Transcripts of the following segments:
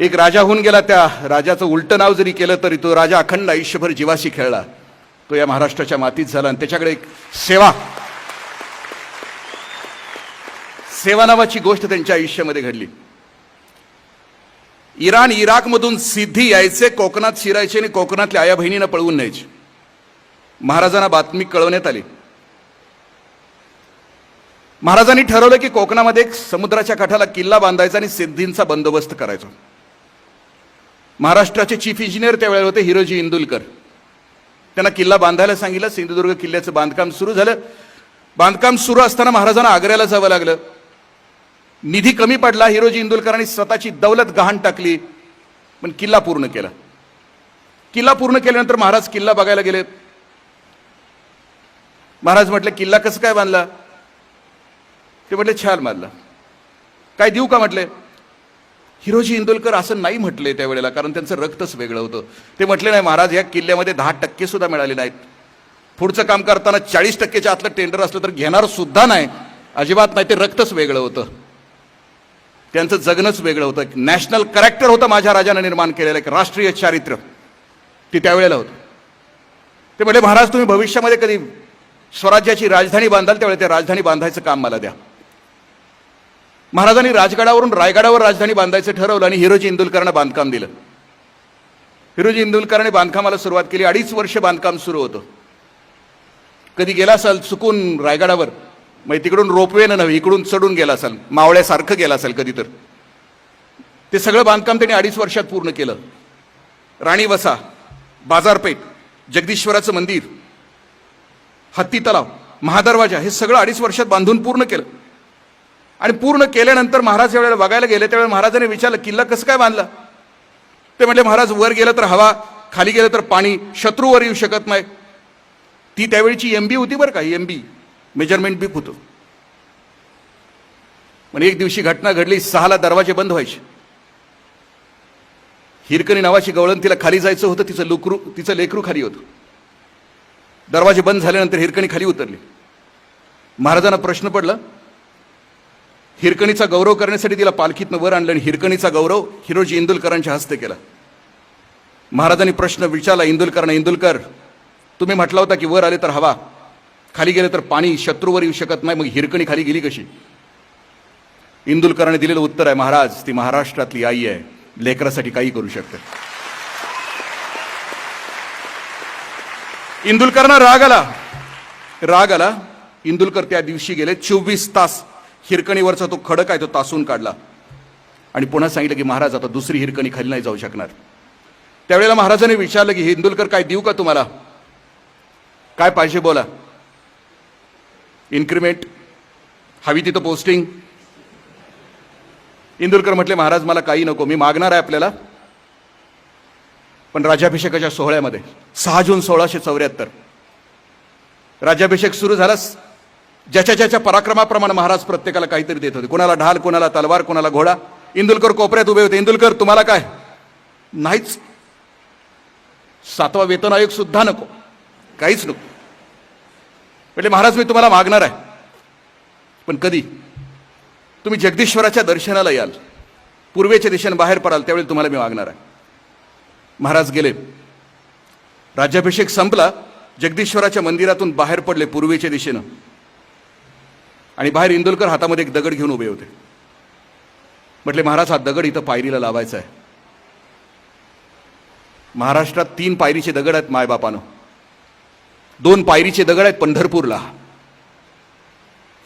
एक राजा होऊन गेला त्या राजाचं उलटं नाव जरी केलं तरी तो राजा अखंड आयुष्यभर जीवाशी खेळला. तो या महाराष्ट्राच्या मातीत झाला आणि त्याच्याकडे एक सेवा. सेवा नावाची गोष्ट त्यांच्या आयुष्यामध्ये घडली. इराण इराकमधून सिद्धी यायचे कोकणात शिरायचे आणि कोकणातल्या आया बहिणीनं पळवून न्यायचे. महाराजांना बातमी कळवण्यात आली. महाराजांनी ठरवलं की कोकणामध्ये एक समुद्राच्या काठाला किल्ला बांधायचा आणि सिद्धींचा बंदोबस्त करायचा. महाराष्ट्राचे चीफ इंजिनियर त्यावेळेला होते हिरोजी इंदुलकर. त्यांना किल्ला बांधायला सांगितलं सिंधुदुर्ग किल्ल्याचं बांधकाम सुरू झालं. बांधकाम सुरू असताना महाराजांना आग्र्याला जावं लागलं. निधी कमी पडला हिरोजी इंदुलकरांनी स्वतःची दौलत गहाण टाकली पण किल्ला पूर्ण केला. किल्ला पूर्ण केल्यानंतर महाराज किल्ला बघायला गेले. महाराज म्हटले किल्ला कसं काय बांधला? ते म्हटले छान बांधला काय देऊ का? म्हटले. हिरोजी इंदुलकर असं नाही म्हटले त्यावेळेला कारण त्यांचं रक्तच वेगळं होतं. ते म्हटले नाही महाराज या किल्ल्यामध्ये दहा टक्के सुद्धा मिळाले नाहीत. पुढचं काम करताना चाळीस टक्केच्या आतलं टेंडर असलं तर घेणार सुद्धा नाही. अजिबात नाही ते रक्तच वेगळं होतं. त्यांचं जगणंच वेगळं होतं. एक नॅशनल कॅरेक्टर होतं माझ्या राजानं निर्माण केलेलं एक राष्ट्रीय चारित्र्य ते त्यावेळेला होतं. ते म्हटले महाराज तुम्ही भविष्यामध्ये कधी स्वराज्याची राजधानी बांधाल त्यावेळेला ते राजधानी बांधायचं काम मला द्या. महाराजांनी राजगडावरून रायगडावर राजधानी बांधायचं ठरवलं आणि हिरोजी इंदुलकरांना बांधकाम दिलं. हिरोजी इंदुलकरांनी बांधकामाला सुरुवात केली. अडीच वर्ष बांधकाम सुरू होतं. कधी गेला असाल चुकून रायगडावर? मग तिकडून रोपवेनं नव्हे इकडून चढून गेला असाल. मावळ्यासारखं गेला असाल कधी तर. ते सगळं बांधकाम त्यांनी अडीच वर्षात पूर्ण केलं. राणी वसा बाजारपेठ जगदीश्वराचं मंदिर हत्ती तलाव महादरवाजा हे सगळं अडीच वर्षात बांधून पूर्ण केलं. आणि पूर्ण केल्यानंतर महाराज ज्यावेळेला बघायला गेले त्यावेळेला महाराजांनी विचारलं किल्ला कसं काय बांधला? ते म्हटले महाराज वर गेलं तर हवा खाली गेलं तर पाणी शत्रूवर येऊ शकत नाही. ती त्यावेळीची एम बी होती बरं का एम बी मेजरमेंट बीप होतं. पण एक दिवशी घटना घडली सहाला दरवाजे बंद व्हायचे. हिरकणी नावाची गवळण तिला खाली जायचं होतं तिचं लुकरू तिचं लेकरू खाली होतं. दरवाजे बंद झाल्यानंतर हिरकणी खाली उतरली. महाराजांना प्रश्न पडला हिरकणीचा गौरव करण्यासाठी तिला पालखीतनं वर आणलं आणि हिरकणीचा गौरव हिरोजी इंदुलकरांच्या हस्ते केला. महाराजांनी प्रश्न विचारला इंदुलकरांना इंदुलकर तुम्ही म्हटला होता की वर आले तर हवा खाली गेले तर पाणी शत्रूवर येऊ शकत नाही मग हिरकणी खाली गेली कशी? इंदुलकरांनी दिलेलं उत्तर आहे महाराज ती महाराष्ट्रातली आई आहे लेकरासाठी काही करू शकते. इंदुलकरांना राग आला. राग आला. इंदुलकर त्या दिवशी गेले चोवीस तास हिरकणीवरचा तो खडक आहे तो तासून काढला. आणि पुन्हा सांगितलं की महाराज आता दुसरी हिरकणी खाली नाही जाऊ शकणार. त्यावेळेला महाराजांनी विचारलं की इंदुलकर काय देऊ का तुम्हाला? काय पाहिजे बोला. इन्क्रिमेंट हवी तिथं पोस्टिंग. इंदुलकर म्हटले महाराज मला काही नको मी मागणार आहे आपल्याला. पण राज्याभिषेकाच्या सोहळ्यामध्ये सहा जून सोळाशे चौऱ्याहत्तर राज्याभिषेक सुरू झालाच ज्याच्या ज्याच्या पराक्रमाप्रमाणे महाराज प्रत्येकाला काहीतरी देत होते. कोणाला ढाल कोणाला तलवार कोणाला घोडा. इंदुलकर कोपऱ्यात उभे होते. इंदुलकर तुम्हाला काय? नाहीच. सातवा वेतन आयोग सुद्धा नको. काहीच नको. म्हणजे महाराज मी तुम्हाला मागणार आहे. पण कधी? तुम्ही जगदीश्वराच्या दर्शनाला याल. पूर्वेच्या दिशेने बाहेर पडाल त्यावेळी तुम्हाला मी मागणार आहे. महाराज गेले. राज्याभिषेक संपला. जगदीश्वराच्या मंदिरातून बाहेर पडले पूर्वेच्या दिशेनं. आणि बाहेर इंदुलकर हातामध्ये एक दगड घेऊन उभे होते. म्हटले महाराज हा दगड इथं पायरीला लावायचा आहे. महाराष्ट्रात तीन पायरीचे दगड आहेत मायबापानं. दोन पायरीचे दगड आहेत पंढरपूरला.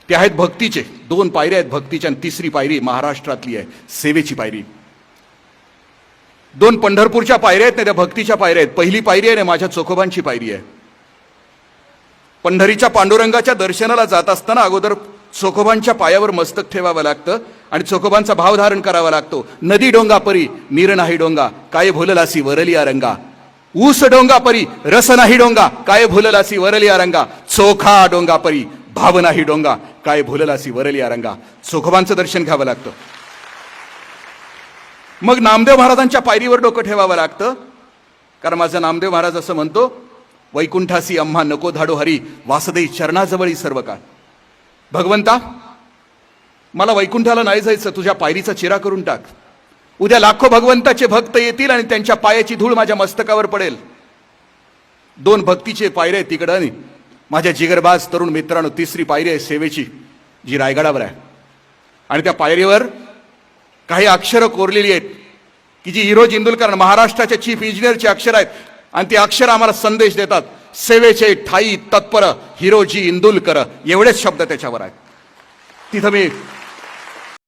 ते आहेत भक्तीचे. दोन पायऱ्या आहेत भक्तीच्या आणि तिसरी पायरी महाराष्ट्रातली आहे. सेवेची पायरी. दोन पंढरपूरच्या पायऱ्या आहेत ना त्या भक्तीच्या पायऱ्या आहेत. पहिली पायरी आहे ना माझ्या चोखोबांची पायरी आहे. पंढरीच्या पांडुरंगाच्या दर्शनाला जात असताना अगोदर चोखोबांच्या पायावर मस्तक ठेवावं लागतं आणि चोखोबांचा भाव धारण करावा लागतो. नदी डोंगा परी नीर नाही डोंगा काय भोललासी वरली रंगा ऊस डोंगा परी रस नाही डोंगा काय भोललासी वरली रंगा चोखा डोंगा परी भाव नाही डोंगा काय भोललासी वरली रंगा चोखोबांचं दर्शन घ्यावं लागतं. मग नामदेव महाराजांच्या पायरीवर डोकं ठेवावं लागतं. कारण माझा नामदेव महाराज असं म्हणतो वैकुंठासी अम्हा नको धाडो हरी वासदे चरणाजवळी सर्व काळ भगवंता मला वैकुंठाला नाही जायचं तुझ्या पायरीचा चिरा करून टाक. उद्या लाखो भगवंताचे भक्त येतील आणि त्यांच्या पायाची धूळ माझ्या मस्तकावर पडेल. दोन भक्तीचे पायरे आहेत तिकडं आणि माझ्या जिगरबाज तरुण मित्रांनो तिसरी पायरी आहे सेवेची जी रायगडावर आहे. आणि त्या पायरीवर काही अक्षरं कोरलेली आहेत की जी हिरोज इंदुलकर महाराष्ट्राच्या चीफ इंजिनियरची अक्षर आहेत. आणि ती अक्षर आम्हाला संदेश देतात. सेवेचे ठाई तत्पर हिरोजी इंदुलकर एवढेच शब्द त्याच्यावर आहेत. तिथं मी